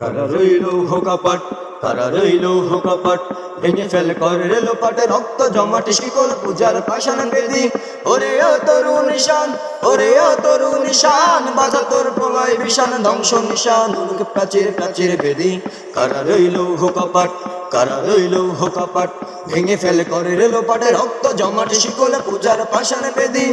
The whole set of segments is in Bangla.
কারা রইল হোকাপাট কারা রইল হোকাপাট। ভেঙে ফেল করে রেল পাটে রক্ত জমাটে শিকল পূজার পাশান বেদি। ওরে ও তরু নিশান ওরে ও তরু নিশান বাজা তোর প্রলয় বিশান ধ্বংস নিশান প্রাচীর প্রাচীর বেদি। কারা রইল হোকাপাট কারা রইল হোকাপাট ভেঙে ফেল করে রেল পাটে রক্ত জমাটে শিকল পূজার পাশান বেদি।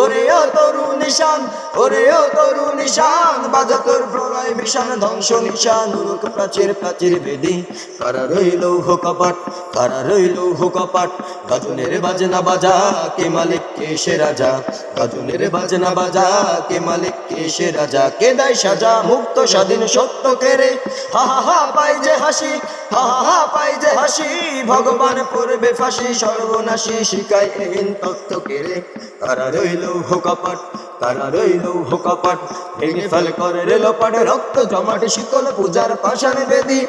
ওরে ও তরু নিশান ওরে ও তরু নিশান বাজা তোর প্রলয় বিশান ধ্বংস নিশান প্রাচীর প্রাচীর বেদি। কারা রইল হোকাপাট কারা রইল হোকাপাট গাজনের বাজনা বাজা কে মালিক, কে সে রাজা? গাজনের বাজনা বাজা কে মালিক, কে সে রাজা? কে দেয় সাজা মুক্ত স্বাধীন সত্য কেরে হা হা হা পাই যে হাসি, হা হা হা পাই হাসি ভগবান পড়বে ফাঁসি, সর্বনাশী এহীন তত্ত্ব কেরে তারা রইল হোকাপাট তারা রইল হোকাপাট ভেঙে ফেল করে রেল পাটে রক্ত, জমাটে শীতল পূজার পাশান বেদি।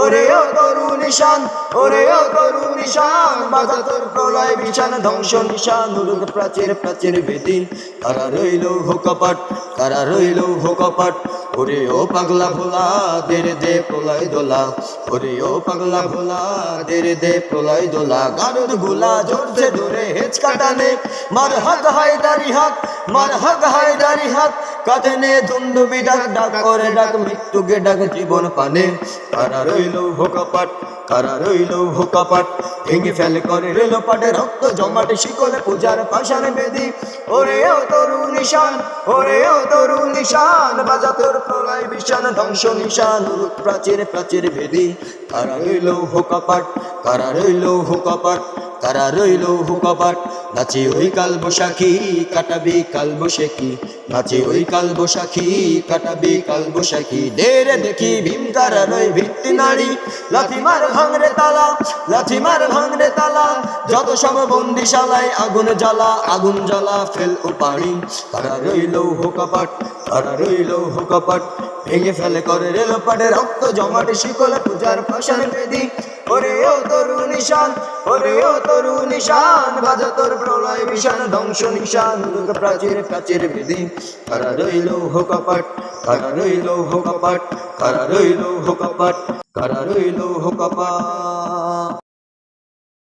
ওরে ও তরু নিশান, ওরে ও তরু নিশান, বাধা তোর প্রলয় বিশান ধ্বংস নিশান উলুক প্রাচীর প্রাচীর বেদি। তারা রইল হোকাপাট তারা রইল হোকাপাট ওরে ও পাগলা ভোলা দের দে প্রলয় দোলা। ওরে ও পাগলা ভোলা দের দে প্রলয় দোলা। গারুদগুলা জোরছে ধরে হেচ কাটানে মার হাত হায়দারি হাত মার হাত হায়দারি হাত কাঁধে নে ধুন্দুবি ডাক ডাক করে ডাক, মৃত্যুকে ডাক জীবন পানে। কারা রইল হোকাপাট কারা রইল হোকাপাট ভেঙে ফেলে করে রেল পাটে রক্ত, জমাটে, শিকলে, পূজার পাশানে বেদি। ওরে ও তরু নিশান, ওরে ও তরু নিশান বাজা তোর প্রলয় বিশান ধ্বংস নিশান প্রাচীর প্রাচীর ভেদি কারা রইল হোকাপাট কারা রইল হোকাপাট কারা রইল হুকাপাট নাচি ওই কাল বসাখী কাটাবি কাল বসেকি নাচি ওই কাল বসাখী কাটাবি কাল বসাখী দেরে দেখি ভীম কারা রই ভিত্তি নারী লাথি মার ভাঙরে তালা, লাথি মার ভাঙরে তালা। যত সব বন্দিশালায় আগুন জ্বালা আগুন জ্বালা ফেল ও পানি কারা রইল হুকাপাট তারা রইল হুকাপাট ভেঙে ফেলে করে রেল পাটে রক্ত জমাটে, শিকলে পূজার পাশান বেদি। ওরে ও তরু নিশান ওরে ও তরু নিশান বাজা তোর প্রলয় বিশান ধ্বংস নিশান দুর্গ প্রাচীর প্রাচীর বিধি। কারা রইল হোকাপাট কারা রইল হোকাপাট কারা রইল হোকাপাট কারা রইল হোকাপাট।